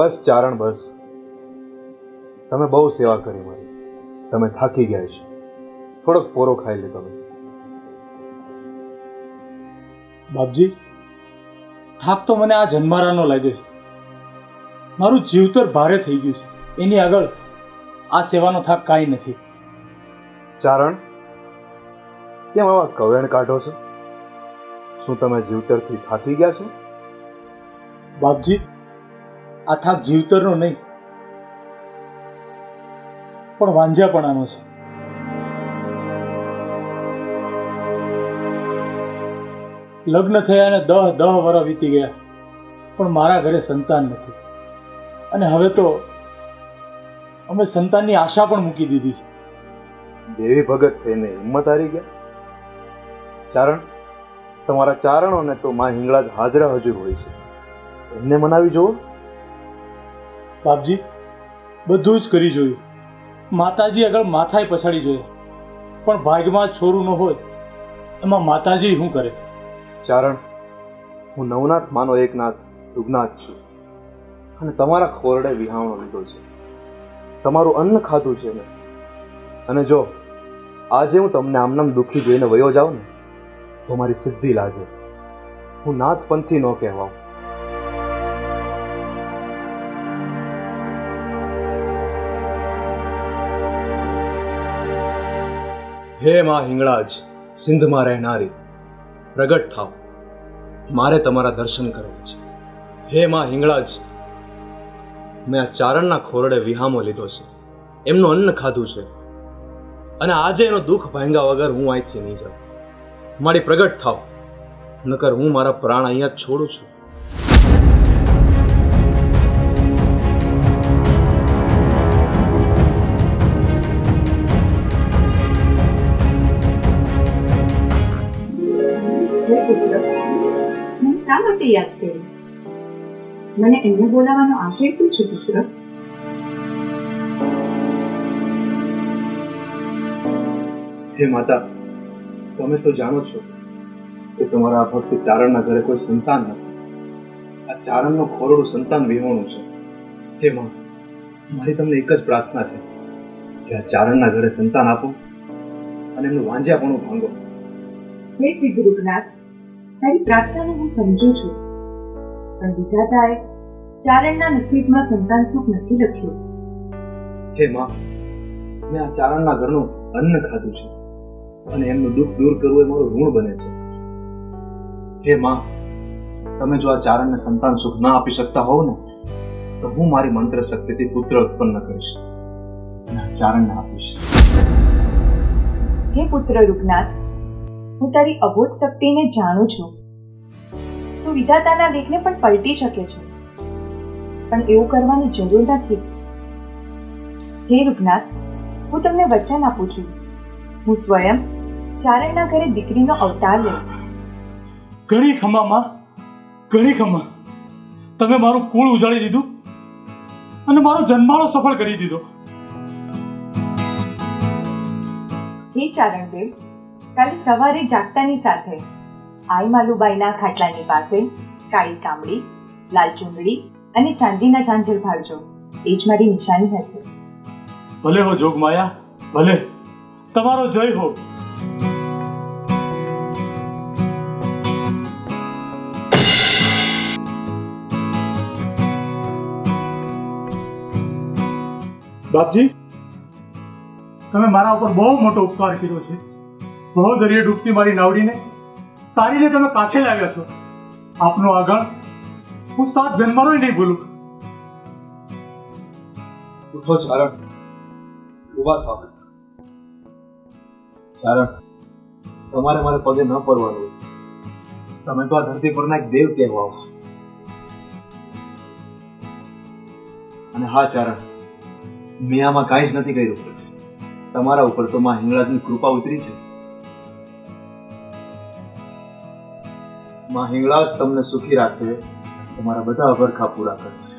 બસ ચારણ બસ. તમે બહુ સેવા કરી મારી. તમે થાકી ગયા છે. થોડોક પોરો ખાઈ લે તમે. બાપજી થાક તો મને આ જન્મારાનો લાગ્યો છે. મારું જીવતર ભારે થઈ ગયું છે. એની આગળ આ સેવાનો થાક કાંઈ નથી. ચારણ કેમ આવા કવેણ કાઢો છો? શું તમે જીવતરથી થાકી ગયા છો? બાપજી આ થાક જીવતરનો નહીં. પણ વાંઝાપણાનો છે. લગ્ન થયા અને દહ દહ વર્ષ વીતી ગયા, પણ મારા ઘરે સંતાન નથી. અને હવે તો અમે સંતાનની આશા પણ મૂકી દીધી છે. દેવી ભગત થઈને હિંમત હારી ગયા. ચારણ, તમારા ચારણોને તો માં હિંગળા જ હાજરા હજુર હોય છે. એમને મનાવી જુઓ બાપજી, બધું જ કરી જોયું. માતાજી આગળ માથાએ પછાડી જોયા. પણ ભાગમાં છોરું ન હોય, એમાં માતાજી શું કરે? ચારણ, હું નવનાથ માનો એકનાથ, રૂગનાથ છું. અને તમારા ખોરડે વિહાવણો લીધો છે. તમારું અન્ન ખાધું છે ને અને જો, આજે હું તમને આમનામ દુઃખી જોઈને વયો જાઉં ને, તો મારી સિદ્ધિ લાજે. હું નાથપંથી ન કહેવાઉં. હે માં હિંગળાજ, સિંધમાં રહેનારી, પ્રગટ થાવ. મારે તમારા દર્શન કરવા છે. હે માં હિંગળાજ, મેં આ ચારણના ખોરડે વિહામો લીધો છે. એમનું અન્ન ખાધું છે. અને આજે એનો દુઃખ ભાંગ્યા વગર હું અહીંથી નહીં જાઉં. મારી પ્રગટ થાવ. નકર હું મારા પ્રાણ અહીંયા જ છોડું છું. શા માટે યાદ કર્યું મને એને બોલાવવાનો આશય શું છે પુત્ર? હે માતા તમે તો જાણો છો કે તમારા આ ભક્ત ચારણના ઘરે કોઈ સંતાન નથી. આ ચારણનો ખોરડું સંતાન વિહોણું છે. હે માં મારી તમને એક જ પ્રાર્થના છે કે આ ચારણના ઘરે સંતાન આપો અને એમનું વાંજ્યાપણું ભાંગો. હે શ્રી રૂપનાથ તારી પ્રાર્થનાને હું સમજુ છું. પણ વિધાતાએ ચારણના નસીબમાં સંતાન સુખ નથી લખ્યું. હે માં મેં આ ચારણના ઘરનું અન્ન ખાધું છે અને એમનું દુઃખ દૂર કરવું એ મારું ઋણ બને છે. હે માં તમે જો આ ચારણને સંતાન સુખ ના આપી શકતા હોવ ને તો હું મારી મંત્ર શક્તિથી પુત્ર ઉત્પન્ન કરીશ અને આ ચારણને આપીશ. હે પુત્ર રૂપનાથ હું તારી અબોધ શક્તિને જાણું છું. તું વિધાતાના લેખને પણ પલટી શકે છે. પણ એવું કરવાની જરૂર નથી. હે રૂપનાથ હું તમને વચન આપું છું. હું સ્વયં ચારણના ઘરે દીકરીનો અવતાર લઈશ. ઘણી ખમામાં ઘણી ખમા. તમે મારું કુળ ઉજાડી દીધું અને મારો જન્માળો સફળ કરી દીધો. હે ચારણદેવ કાલે સવારે જાગતાની સાથે આઈ માલુબાઈના ખાટલાની પાસે કાળી કામડી લાલ ચુંદડી અને ચાંદીના ચાંચલ ભાળજો. એ જ મારી નિશાની હશે. ભલે હો જોગમાયા ભલે. તમારો જય હો. બાપજી, તમે મારા ઉપર બહુ મોટો ઉપકાર કર્યો છે. બહુ દરિયે ડૂબતી મારી નાવડીને, તારીને તમે કાંઠે લાવ્યા છો? આપનો આગળ હું સાત જન્મનો નહીં ભૂલું. ઉઠો ચારણ ઊભા થાવ ચારણ, તમારે મારે પગે ન પડવાનું. તમે તો આ ધરતી પરના એક દેવ કહેવાઓ. અને હા, ચારણ, મેં આમાં કાંઈ જ નથી કર્યું. તમારા ઉપર તો માં હિંગળાજની કૃપા ઉતરી છે. માં હિંગળાસ તમને સુખી રાખે તમારા બધા અભરખા પૂરા કરે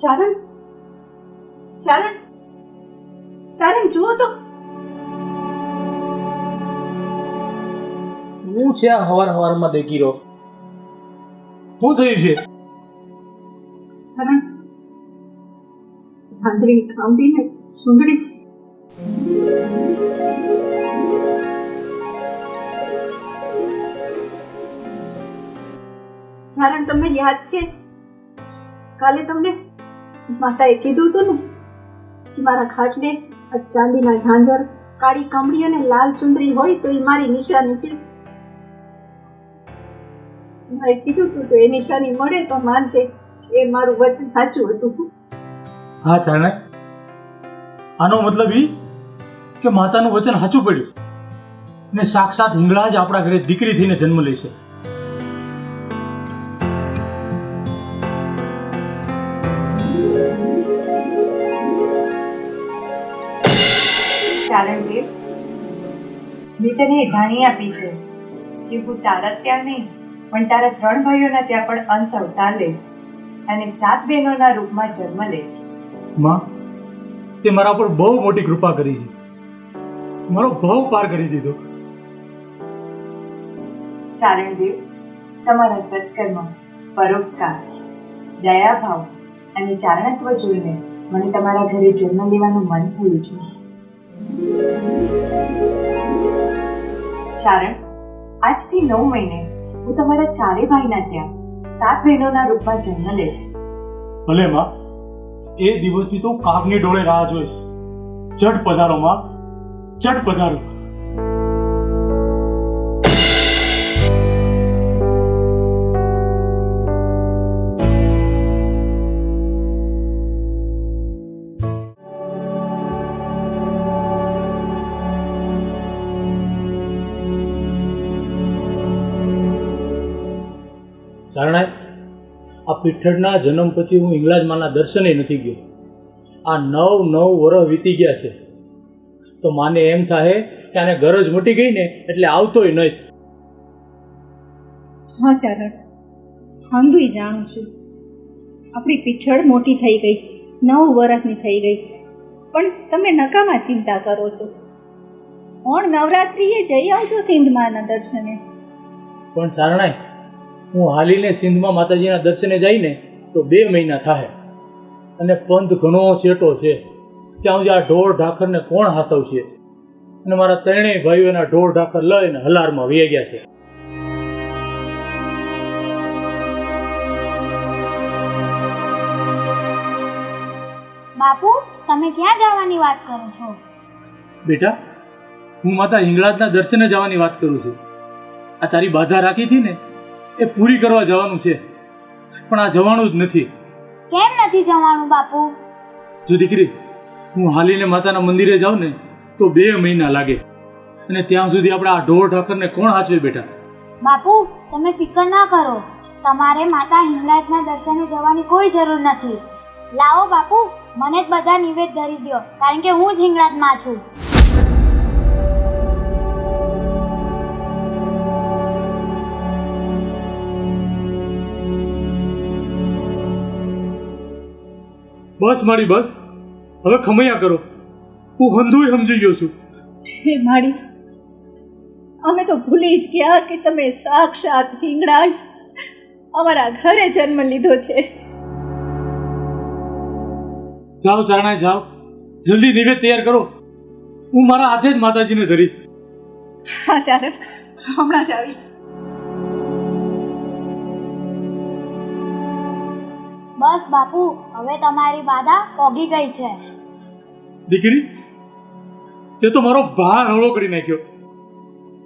ચારણ? ચારણ? ચારણ જુઓ તો. હું છે આ હવાર હવારમાં દેખી રહ્યો? શું થયું છે? ચરણ ધાંધળી ખાંભી ને સુંદડી ચારણ તમને યાદ છે? કાલે તમને માતાએ કીધું હતું ને કે મારા ખાટલે આ ચાંદીના ઝાંઝર, કાળી કમળી અને લાલ ચુંદરી હોય તો એ મારી નિશાની છે. મારે કીધું હતું તો એ નિશાની મળે તો માનશે એ મારું વચન સાચું હતું. હા, ચારણે. આનો મતલબ ઈ કે માતાનું વચન સાચું પડ્યું. ને સાક્ષાત હિંગળા જ આપણા ઘરે દીકરી થઈને જન્મ લેશે ચાલણદેવ મેં તને ધાણી આપી છે કે હું તારા ત્યાં નહીં પણ તારા ત્રણ ભાઈઓના ત્યાં પણ અંશ અવતાર લઈશ અને સાત બહેનોના રૂપમાં જન્મ લઈશ. માં તે મારા પર બહુ મોટી કૃપા કરી છે. મારો ભાવ પાર કરી દીધો. ચારણદેવ તમારા સત્કર્મ પરોપકાર દયાભાવ અને ચારણત્વ જોઈને મને તમારા ઘરે જન્મ લેવાનું મન થયું છે. ચારણ, આજથી નવ મહિને હું તમારા ચારે ભાઈના ત્યાં સાત બહેનોના રૂપમાં જન્મ લઈશ. ભલે માં, એ દિવસની તો કાગની ડોળે રાહ જોઈશ. ચટ પધારો માં ચટ પધારો. પીઠળના જન્મ પછી હું ઇંગ્લાજમાના દર્શને નથી ગયો. આ નવ નવ વર્ષ વીતી ગયા છે. તો માને એમ થાય કે આને ગરજ મટી ગઈ ને એટલે આવતોય નહીં. હા ચારણ હંધુય જાણું છું. આપણી પીઠળ મોટી થઈ ગઈ નવ વર્ષની થઈ ગઈ. પણ તમે નકામાં ચિંતા કરો છો. ઓણ નવરાત્રિએ જઈ આવજો સિંધમાના દર્શને? પણ ચારણાય હું હાલીને સિંધમાં માતાજીના દર્શને જઈને તો બે મહિના થાય અને પંથ ઘણો ચેટો છે. ત્યાં સુધી આ ઢોર ઢાખરને કોણ હાસવશે? અને મારા ત્રણેય ભાઈઓ એના ઢોર ઢાખર લઈને હલારમાં વહી ગયા છે. બાપુ તમે ક્યાં જવાની વાત કરો છો? બેટા હું માતા હિંગળાજના દર્શને જવાની વાત કરું છું. આ તારી બાધા રાખી હતી ને? એ પૂરી કરવા જવાનું છે. પણ આ જવાનું જ નથી. કેમ નથી જવાનું બાપુ? જો દીકરી હું હાલીને માતાના મંદિરે જાઉં ને તો બે મહિના લાગે. અને ત્યાં સુધી આપણે આ ઢોર ઠાકરને કોણ હાચવે બેટા? બાપુ તમે ફિકર ના કરો. તમારે માતા હિંગલાજના દર્શને જવાની કોઈ જરૂર નથી. લાવો બાપુ મને જ બધા નિવેદ ધરી દો કારણ કે હું જ હિંગલાજમાં છું. બસ માડી બસ. હવે ખમૈયા કરો. હું હંધુય સમજી ગયો છું. હે માડી અમે તો ભૂલી જ ગયા કે તમે સાક્ષાત હિંગળાજ અમારા ઘરે જન્મ લીધો છે. જાઓ ચારણાએ જાઓ. જલ્દી નિવેદ તૈયાર કરો. હું મારા હાથે જ માતાજીને ધરીશ. હા ચારણ હમણાં જ આવી બસ બાપુ હવે તમારી બાધા પોગી ગઈ છે. દીકરી તે તો મારો ભાર હળો કરી નાખ્યો.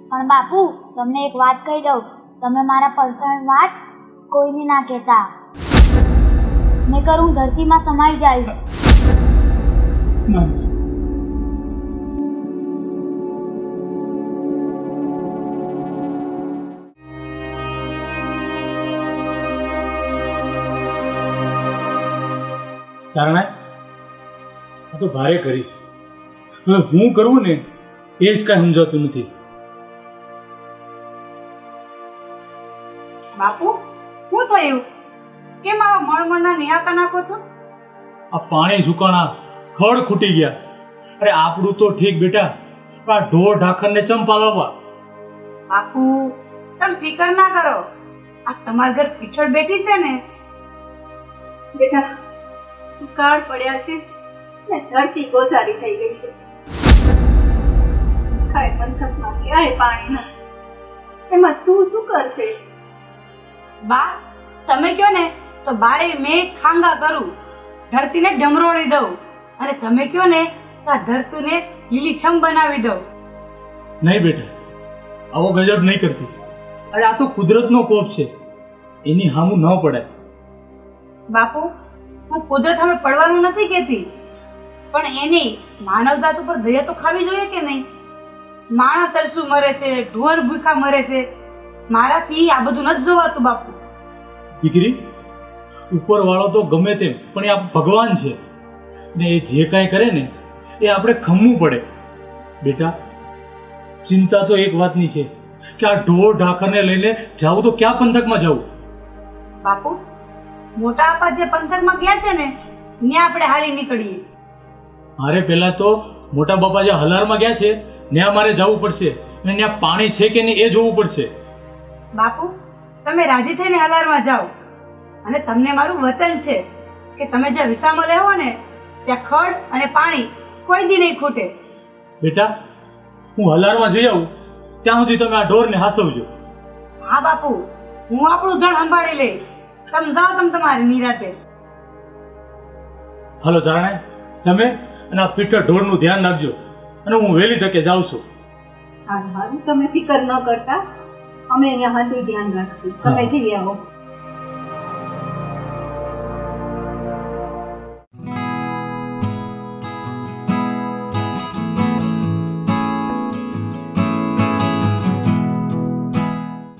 પણ બાપુ તમને એક વાત કહી દઉં. તમે મારા પર્સનલ વાત કોઈને ના કહેતા. નહીતર હું ધરતીમાં સમાઈ જઈશ ચારણાય આ તો ભારે કરી. હવે હું કરવું ને એ જ કાંઈ સમજાતું નથી. બાપુ શું થયું? કેમ આવા મળમળના નિહાકા નાખો છો? આ પાણી સુકાણા ખડ ખૂટી ગયા. અરે આપણું તો ઠીક બેટા આ ઢોર ઢાખરને ચંપાલવા બાપુ તમે ફિકર ના કરો. આ તમારા ઘર પીછળ બેઠી છે ને. બેટા કાળ પડ્યા છે ને ધરતી ગોઝારી થઈ ગઈ છે. કાંઈ પંથકમાં ક્યાંય પાણી નથી. એમાં તું શું કરશે? બા તમે કયો ને તો બારે મેં ખાંગા કરું. ધરતીને ડમરોળી દઉં. અને તમે કયો ને તો આ ધરતીને લીલીછમ બનાવી દઉં. નહીં બેટા આવો ગજબ નહીં કરતી. અરે આ તો કુદરતનો કોપ છે. એની હામું ન પડાય. બાપુ હું કુદરત સામે પડવાનું નથી કહેતી. પણ એની માનવ જાત ઉપર દયા તો ખાવી જોઈએ કે નહીં? માણસ તરસું મરે છે ઢોર ભૂખા મરે છે. મારાથી આ બધું નથી જોવાતું બાપુ. દીકરી ઉપરવાળો તો ગમે તેમ પણ એ આ ભગવાન છે. ને એ જે કાંઈ કરે ને એ આપણે ખમવું પડે. બેટા ચિંતા તો એક વાતની છે કે આ ઢોર ઢાકરને લઈને જાવું તો ક્યાં પંથકમાં જવું? બાપુ મોટા આપા જે પંથકમાં ગયા છે ને ત્યાં આપણે હાલી નીકળીએ. મારે પહેલાં તો મોટા બાપા જે હલારમાં ગયા છે ત્યાં મારે જવું પડશે. અને ત્યાં પાણી છે કે નહીં એ જોવું પડશે. બાપુ તમે રાજી થઈને હલારમાં જાઓ. અને તમને મારું વચન છે કે તમે જ્યાં વિસામો લેવો ને ત્યાં ખડ અને પાણી કોઈ દી નહીં ખૂટે. બેટા હું હલારમાં જઈ આવું. ત્યાં સુધી તમે આ ઢોરને હાસવજો. હા બાપુ હું આપણું ધણ સંભાળી લઈશ. તમે જાઓ તમે તમારી નિરાતે. હલો જાણે તમે અને આ પીઠળ ઢોરનું ધ્યાન રાખજો અને હું વહેલી તકે જાઉં છું. હા હારું તમે ફિકર ન કરતા. અમે અહીંયા હાથી ધ્યાન રાખશું. તમે. જઈ આવો.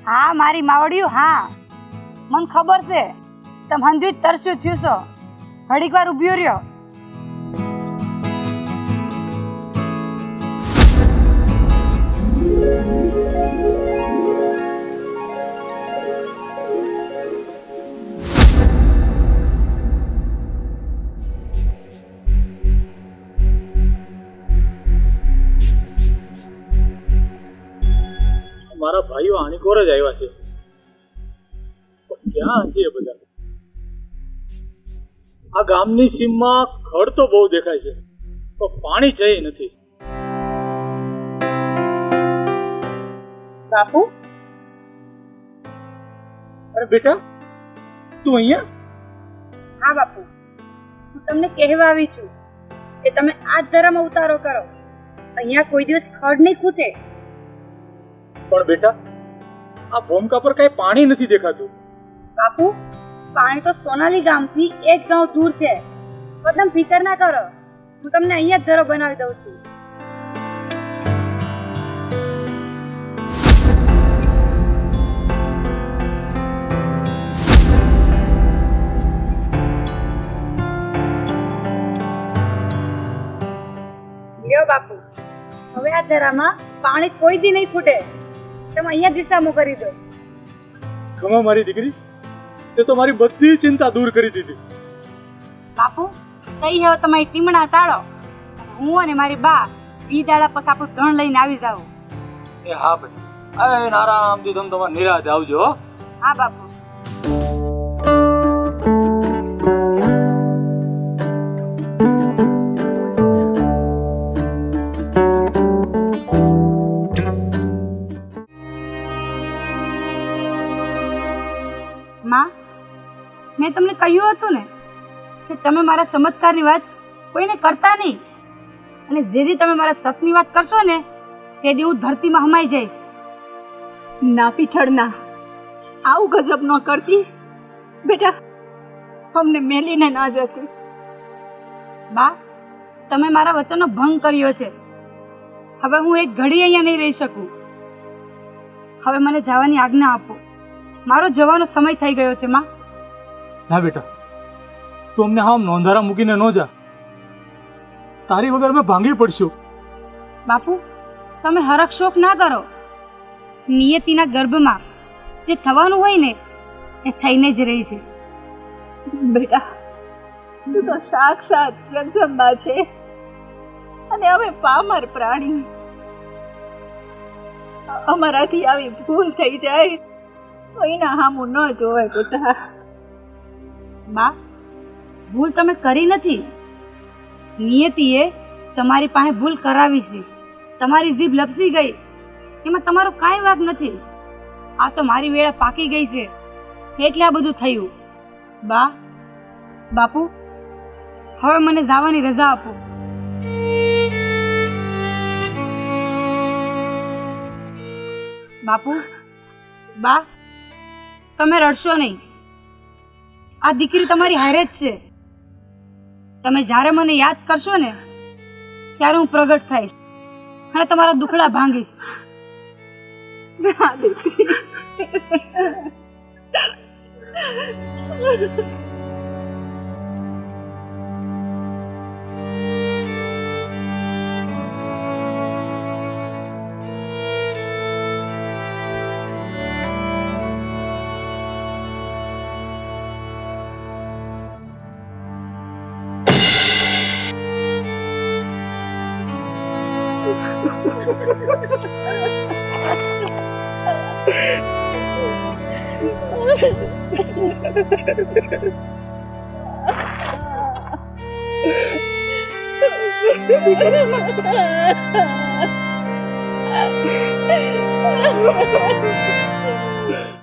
હા મારી માવડિયું હા. મને ખબર છે, તમે હંજુ જ તરસ્યું થયું છો. ઘડીક વાર ઉભ્યો રહ્યો. મારા ભાઈઓ આણીકોર જ આવ્યા છે. ક્યાં હશે બધા. આ ગામની સીમમાં ખડ તો બહુ દેખાય છે પણ પાણી છે નથી. બાપુ? અરે બેટા તું અહીંયા? હા બાપુ. હું તમને કહેવા આવી છું કે તમે આ જ ધર્મ ઉતારો કરો. અહીંયા કોઈ દિવસ ખડ નહીં ખૂટે. પણ બેટા આ ભૂમકા પર કઈ પાણી નથી દેખાતું. બાપુ, પાણી તો સોનાલી ગામથી એક ગાંવ દૂર છે. તો તમે ફિકર ના કરો. હું તમને અહીંયા જ ઘરો બનાવી દઉં છું. બાપુ, હવે આ ધરામાં પાણી કોઈ દી નહીં ફૂટે. તમે અહીંયા દિશામો કરી દો. ખમા મારી દીકરી? તે તો મારી બધી ચિંતા દૂર કરી દીધી. બાપુ તઈ હવે તમારી ટીમણા ટાળો. હું અને મારી બા બી દાડા પછી આપણું ધણ લઈને આવી જાવ એ હા ભાઈ. આરામથી તમે તમારા નિરાતે આવજો હા બાપુ. કહ્યું હતું ને કે તમે મારા ચમત્કારની વાત કોઈને કરતા નહીં. અને જેથી તમે મારા સતની વાત કરશો ને તે દી હું ધરતીમાં હમાઈ જઈશ. ના પીઠળના આવું ગજબ ન કરતી. બેટા અમને મેલીને ના જતી. બા તમે મારા વચનનો ભંગ કર્યો છે. હવે હું એક ઘડી અહીંયા નહીં રહી શકું. હવે મને જવાની આજ્ઞા આપો. મારો જવાનો સમય થઈ ગયો છે માં. ના બેટા તું અમને આમ નોંધારા મૂકીને ન જા. તારી વગર અમે ભાંગી પડશું. બાપુ તમે હરખ શોખ ના કરો. નિયતિના ગર્ભમાં જે થવાનું હોય ને એ થઈને જ રહી છે. બેટા તું તો સાક્ષાત જગદંબા છે. અને અમે પામર પ્રાણી. અમારાથી આવી ભૂલ થઈ જાય તો એના હામું ન જોવાય બેટા. બા ભૂલ તમે કરી નથી. નિયતિએ તમારી પાસે ભૂલ કરાવી છે. તમારી જીભ લપસી ગઈ. એમાં તમારો કાંઈ વાંક નથી. આ તો મારી વેળા પાકી ગઈ છે. એટલે આ બધું થયું. બા, બાપુ, હવે મને જવાની રજા આપો. બાપુ, બા, તમે રડશો નહીં. આ દીકરી તમારી હારે જ છે. તમે જ્યારે મને યાદ કરશો ને, ત્યારે હું પ્રગટ થઈશ અને તમારા દુખડા ભાંગીશ. દીકરી. Ha ha ha ha ha!